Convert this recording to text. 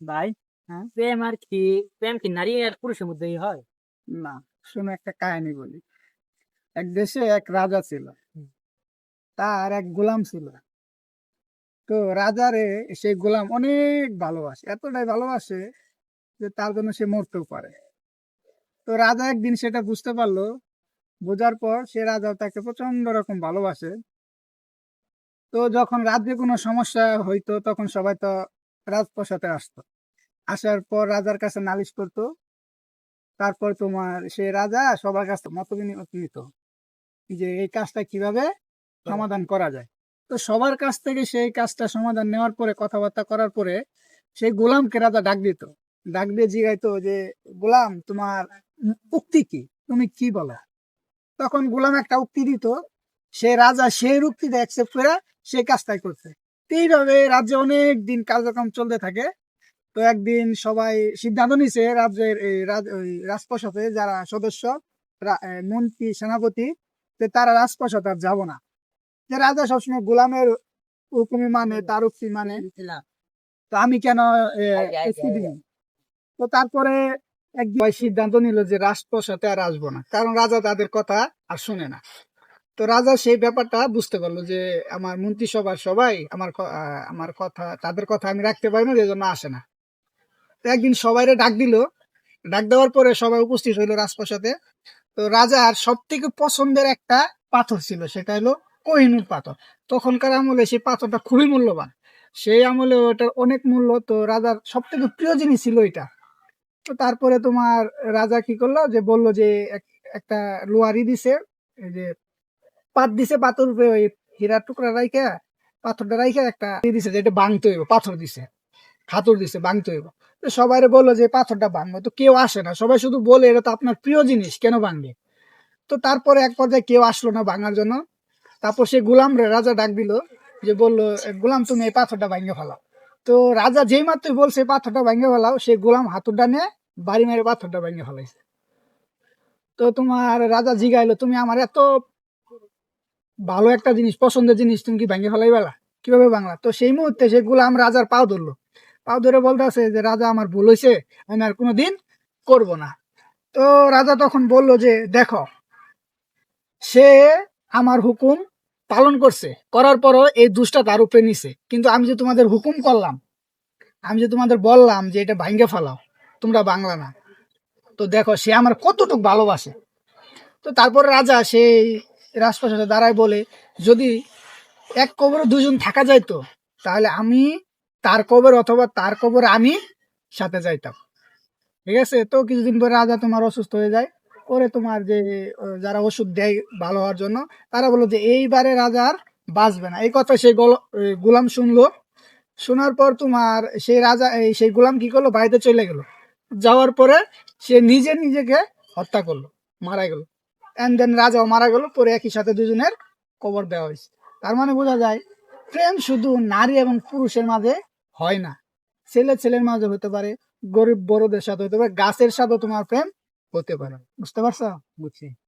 ভাই? হ্যাঁ? প্রেম আর কি প্রেম কি নারী আর পুরুষের মধ্যেই হয়? না শোনো একটা কাহিনী বলি। এক দেশে এক রাজা ছিল। তার এক গোলাম ছিল। তো রাজারে সেই গোলাম অনেক ভালোবাসে এতটাই ভালোবাসে যে তার জন্য সে মরতেও পারে। তো রাজা একদিন সেটা বুঝতে পারল। বোঝার পর সে রাজা তাকে প্রচণ্ড রকম ভালোবাসে। তো যখন রাজ্যে কোনো সমস্যা হইতো তখন সবাই তো রাজপ্রসাদে আসতো। আসার পর রাজার কাছে নালিশ করতো। তারপর তোমার সে রাজা সবার কাছে মত বিনিময় নিত যে এই কাজটা কীভাবে সমাধান করা যায়। তো সবার কাছ থেকে সেই কাজটা সমাধান নেওয়ার পরে কথাবার্তা করার পরে সেই গোলামকে রাজা ডাক দিত। ডাক দিয়ে জিগাইতো যে, গোলাম, তোমার উক্তি কি? তুমি কি বলো? তখন গোলাম একটা উক্তি দিত। সে রাজা সেই উক্তিটা অ্যাকসেপ্ট করে সেই কাজটাই করছে। তো এইভাবে রাজ্যে অনেক দিন কার্যক্রম চলতে থাকে। তো একদিন সবাই সিদ্ধান্ত নিছে রাজ্যের রাজপ্রসাদে যারা সদস্য মন্ত্রী সেনাপতি যে তারা রাজপ্রসাদ আর যাব না। যে রাজা সবসময় গোলামের হুকুমি মানে তার উক্তি মানে। তো আমি কেন? তো তারপরে সবাই সিদ্ধান্ত নিল যে রাজপ্রসাদে আর আসব না। কারণ রাজা তাদের কথা আর শুনে না। তো রাজা সেই ব্যাপারটা বুঝতে পারল যে আমার মন্ত্রিসভার সবাই আমার আমার কথা, তাদের কথা আমি রাখতে পারি না, যে জন্য আসে না। একদিন সবাইরে ডাক দিল। ডাক দেওয়ার পরে সবাই উপস্থিত হইল রাজপ্রাসাদে। তো রাজার সব থেকে পছন্দের একটা পাথর ছিল, সেটা হলো কোহিনুর পাথর। তখনকার আমলে সেই পাথরটা খুবই মূল্যবান। সেই আমলে ওটার অনেক মূল্য। তো রাজার সব থেকে প্রিয় জিনিস ছিল এটা তো তারপরে তোমার রাজা কি করল, যে বলল যে একটা লোয়ারি দিছে যে পাত দিছে পাথর ওই হীরার টুকরা রাইখা পাথরটা রাইখা একটা দিছে যে এটা ভাঙতে হইব পাথর দিছে খাতর দিছে ভাঙতে হইব। তো সবাই বলল যে পাথরটা ভাঙবো তো কেউ আসে না। সবাই শুধু বলে এটা তো আপনার প্রিয় জিনিস কেন ভাঙবে? তো তারপরে এক পর্যায়ে কেউ আসলো না ভাঙার জন্য। তারপর সে গোলাম রে রাজা ডাক দিল যে বলল "এ, গোলাম তুমি এই পাথরটা ভাঙে ফেলাও। তো রাজা যেই মাত্রই বলছে পাথরটা ভাঙে ফেলাও সে গোলাম হাতুরটা নিয়ে বাড়ি মেরে পাথরটা ভাঙে ফেলাইছে। তো তোমার রাজা জিগাইলো তুমি আমার এত ভালো একটা জিনিস, পছন্দের জিনিস তুমি কি ভেঙে ফেলাই বেলা কীভাবে বাংলা তো সেই মুহূর্তে সে গোলাম রাজার পাও ধরলো। পাও ধরে বলতেছে যে, রাজা, আমার ভুল হয়েছে আমি আর কোনোদিন করব না। তো রাজা তখন বলল যে, দেখো, সে আমার হুকুম পালন করছে, করার পরও এই দুষ্টা তার উপরে নিছে। কিন্তু আমি যে তোমাদের হুকুম করলাম, আমি যে তোমাদের বললাম যে এটা ভাঙ্গে ফেলাও, তোমরা বাংলা না। তো দেখো, সে আমার কতটুকু ভালোবাসে। তো তারপর রাজা সেই রাজপ্রাসাদে দাঁড়ায় বলে, যদি এক কবরে দুজন থাকা যাইতো, তাহলে আমি তার কবর অথবা তার কবর আমি সাথে যাইতাম। ঠিক আছে? তো কিছুদিন পরে রাজা তোমার অসুস্থ হয়ে যায়। পরে তোমার যে, যারা ওষুধ দেয় ভালো হওয়ার জন্য, তারা বলল যে, এইবারে রাজার বাঁচবে না। এই কথা সেই গল- গোলাম শুনলো। শোনার পর তোমার সেই রাজা সেই গোলাম কি করল? বাড়িতে চলে গেল। যাওয়ার পরে সে নিজে নিজেকে হত্যা করল, মারা গেল। এন্ড দেন রাজাও মারা গেল, পরে একই সাথে দুজনের কবর দেওয়া হয়েছে। তার মানে বোঝা যায়, প্রেম শুধু নারী এবং পুরুষের মাঝে হয় না। ছেলে ছেলের মাঝে হতে পারে, গরিব বড়দের সাথে হতে পারে, গাছের সাথে তোমার প্রেম হতে পারে। বুঝতে পারছ? বুঝছি।